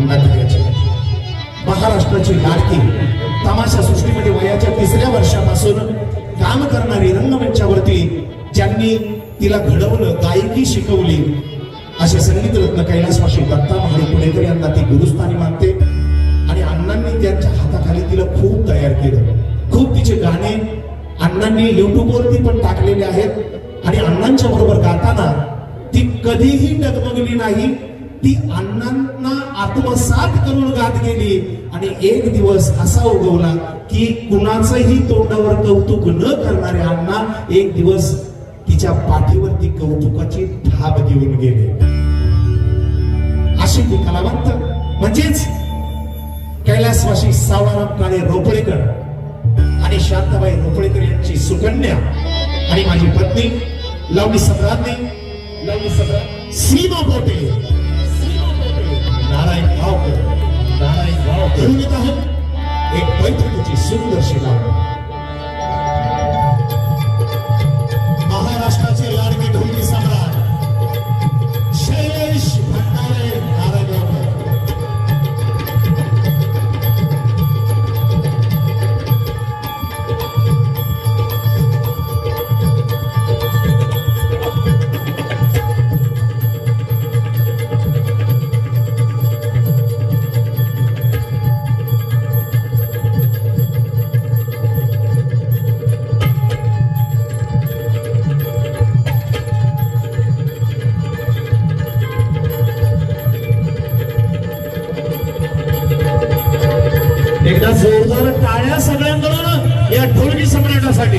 नटण्याची महाराष्ट्राची लाडकी तमाशा सृष्टीमध्ये वयाच्या तिसऱ्या वर्षापासून काम करणारी रंगमंचावरती ज्यांनी तिला घडवलं गायकी शिकवली असे संगीत रत्न कैलासवासी दत्ता महारी पुणेकर यांना ती गुरुस्थानी मानते आणि अण्णांनी त्यांच्या हाताखाली तिला खूप तयार केलं. खूप तिचे गाणे अण्णांनी युट्यूबवरती पण टाकलेले आहेत आणि अण्णांच्या बरोबर गाताना ती कधीही डगमगली नाही. ती अण्णांना आत्मसात करून गात गेली आणि एक दिवस असा उगवला की कुणाचंही तोंडावर कौतुक न करणारे अण्णा एक दिवस तिच्या पाठीवरती कौतुकाची ढाब घेऊन गेले. अशी ती कलावंत म्हणजेच कैलासवासी सावराम काळे रोपळेकर आणि शांताबाई रोपळेकर यांची सुकन्या आणि माझी पत्नी लवली सम्राज्ञी लवली सम्राट सीमा पोटे सीमा पोटे, नारायण गावकर नारायण गावकर. घेऊन येत आहोत एक बैठकीची सुंदरशी लावणी एकदा जोरदार टाळ्या सगळ्यांकडून या ढोलकी सम्राटासाठी.